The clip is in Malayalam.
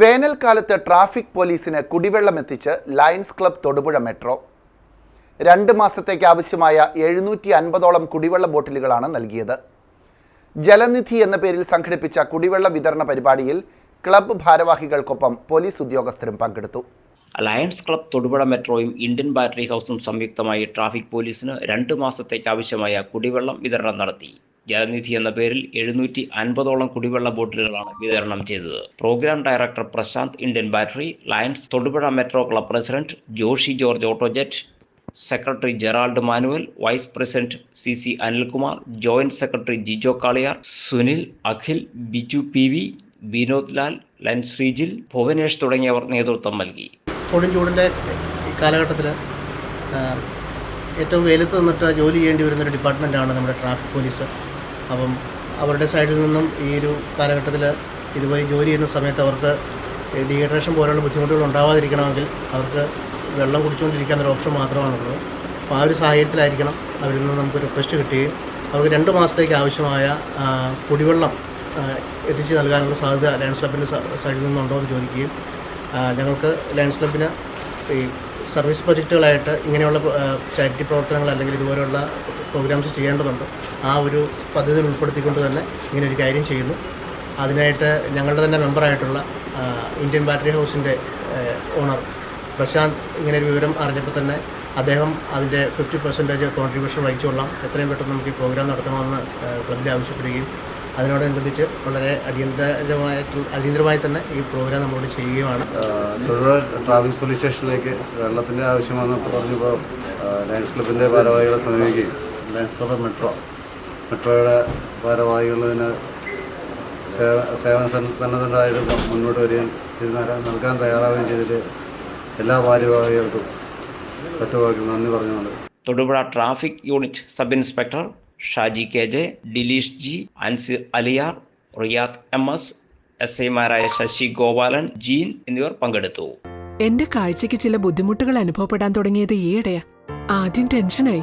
വേനൽക്കാലത്ത് ട്രാഫിക് പോലീസിന് കുടിവെള്ളം എത്തിച്ച് ലയൺസ് ക്ലബ് തൊടുപുഴ മെട്രോ. രണ്ട് മാസത്തേക്ക് ആവശ്യമായ എഴുന്നൂറ്റി അൻപതോളം കുടിവെള്ള ബോട്ടിലുകളാണ് നൽകിയത്. ജലനിധി എന്ന പേരിൽ സംഘടിപ്പിച്ച കുടിവെള്ള വിതരണ പരിപാടിയിൽ ക്ലബ് ഭാരവാഹികൾക്കൊപ്പം പോലീസ് ഉദ്യോഗസ്ഥരും പങ്കെടുത്തു. ലയൺസ് ക്ലബ് തൊടുപുഴ മെട്രോയും ഇന്ത്യൻ ബാറ്ററി ഹൗസും സംയുക്തമായി ട്രാഫിക് പോലീസിന് രണ്ട് മാസത്തേക്ക് ആവശ്യമായ കുടിവെള്ളം വിതരണം നടത്തി. ജലനിധി എന്ന പേരിൽ എഴുന്നൂറ്റി അൻപതോളം കുടിവെള്ള ബോട്ടിലുകളാണ് വിതരണം ചെയ്തത്. Program director Prashanth Indian battery Lions Thodupuzha metro club president Joshi George ഓട്ടോജെറ്റ് secretary Gerald Manuel vice president C C Anilkumar joint secretary Jijo Kaliyar Sunil Akhil Biju P V Vinod Lal ലൻ ശ്രീജിൽ ഭുവനേഷ് തുടങ്ങിയവർ നേതൃത്വം നൽകി. കൊടും ചൂടിന്റെ കാലഘട്ടത്തിൽ ഏറ്റവും വെയിലത്ത് നിന്നിട്ട് ജോലി ചെയ്യേണ്ടി വരുന്നൊരു ഡിപ്പാർട്ട്മെന്റാണ് നമ്മുടെ ട്രാഫിക് പോലീസ്. അപ്പം അവരുടെ സൈഡിൽ നിന്നും ഈ ഒരു കാലഘട്ടത്തിൽ ഇതുപോയി ജോലി ചെയ്യുന്ന സമയത്ത് അവർക്ക് ഡീഹൈഡ്രേഷൻ പോലെയുള്ള ബുദ്ധിമുട്ടുകൾ ഉണ്ടാവാതിരിക്കണമെങ്കിൽ അവർക്ക് വെള്ളം കുടിച്ചുകൊണ്ടിരിക്കാൻ ഒരു ഓപ്ഷൻ മാത്രമാണുള്ളത് അപ്പോൾ ആ ഒരു സാഹചര്യത്തിലായിരിക്കണം അവരിൽ നിന്ന് നമുക്ക് റിക്വസ്റ്റ് കിട്ടുകയും അവർക്ക് രണ്ട് മാസത്തേക്ക് ആവശ്യമായ കുടിവെള്ളം എത്തിച്ചു നൽകാനുള്ള സാധ്യത ലയൺസ് ക്ലബിന്റെ സൈഡിൽ നിന്നുണ്ടോ എന്ന് ചോദിക്കുകയും ഞങ്ങൾക്ക് ലയൺസ് ക്ലബിന് ഈ സർവീസ് പ്രൊജക്റ്റുകളായിട്ട് ഇങ്ങനെയുള്ള ചാരിറ്റി പ്രവർത്തനങ്ങൾ അല്ലെങ്കിൽ ഇതുപോലെയുള്ള പ്രോഗ്രാംസ് ചെയ്യേണ്ടതുണ്ട്. ആ ഒരു പദ്ധതിയിൽ ഉൾപ്പെടുത്തിക്കൊണ്ട് തന്നെ ഇങ്ങനെ ഒരു കാര്യം ചെയ്യുന്നു. അതിനായിട്ട് ഞങ്ങളുടെ തന്നെ മെമ്പറായിട്ടുള്ള ഇന്ത്യൻ ബാറ്ററി ഹൗസിന്റെ ഓണർ പ്രശാന്ത് ഇങ്ങനെ ഒരു വിവരം അറിഞ്ഞപ്പോൾ തന്നെ അദ്ദേഹം അതിന്റെ ഫിഫ്റ്റി പെർസെന്റേജ് കോൺട്രിബ്യൂഷൻ വഹിച്ചുകൊള്ളാം എത്രയും പെട്ടെന്ന് നമുക്ക് ഈ പ്രോഗ്രാം നടത്തണമെന്ന് ക്ലബിൽ ആവശ്യപ്പെടുകയും അതിനോടനുബന്ധിച്ച് വളരെ അടിയന്തരമായിട്ടുള്ള അടിയന്തരമായി തന്നെ ഈ പ്രോഗ്രാം നമ്മളോട് ചെയ്യുകയാണ് ട്രാഫിക് പോലീസ് സ്റ്റേഷനിലേക്ക് വെള്ളത്തിന്റെ ആവശ്യമാണെന്ന് പറഞ്ഞപ്പോൾ ലയൻസ് ക്ലബിന്റെ ഭാരവാഹികളെ സമീപിക്കുകയും ലയൺസ് ക്ലബ് മെട്രോ. മെട്രോയുടെ ഭാരവാഹികളിന് സേവ- സേവന സന്ന- സന്നദ്ധരായിട്ട് മുന്നോട്ട് വരികയും ഇത് നര- നൽകാൻ തയ്യാറാവുകയും ചെയ്തിട്ട് എല്ലാ ഭാരവാഹികൾക്കും പറ്റുവാക്കി നന്ദി പറഞ്ഞുകൊണ്ട്. Thodupuzha traffic unit sub inspector Shaji K J Dileesh G Ansir Aliyar Riyad M S S ഐമാരായ ശശി ഗോപാലൻ ജീൻ എന്നിവർ പങ്കെടുത്തു. എന്റെ കാഴ്ചയ്ക്ക് ചില ബുദ്ധിമുട്ടുകൾ അനുഭവപ്പെടാൻ തുടങ്ങിയത് ഈയിടെയാ. ആദ്യം ടെൻഷനായി.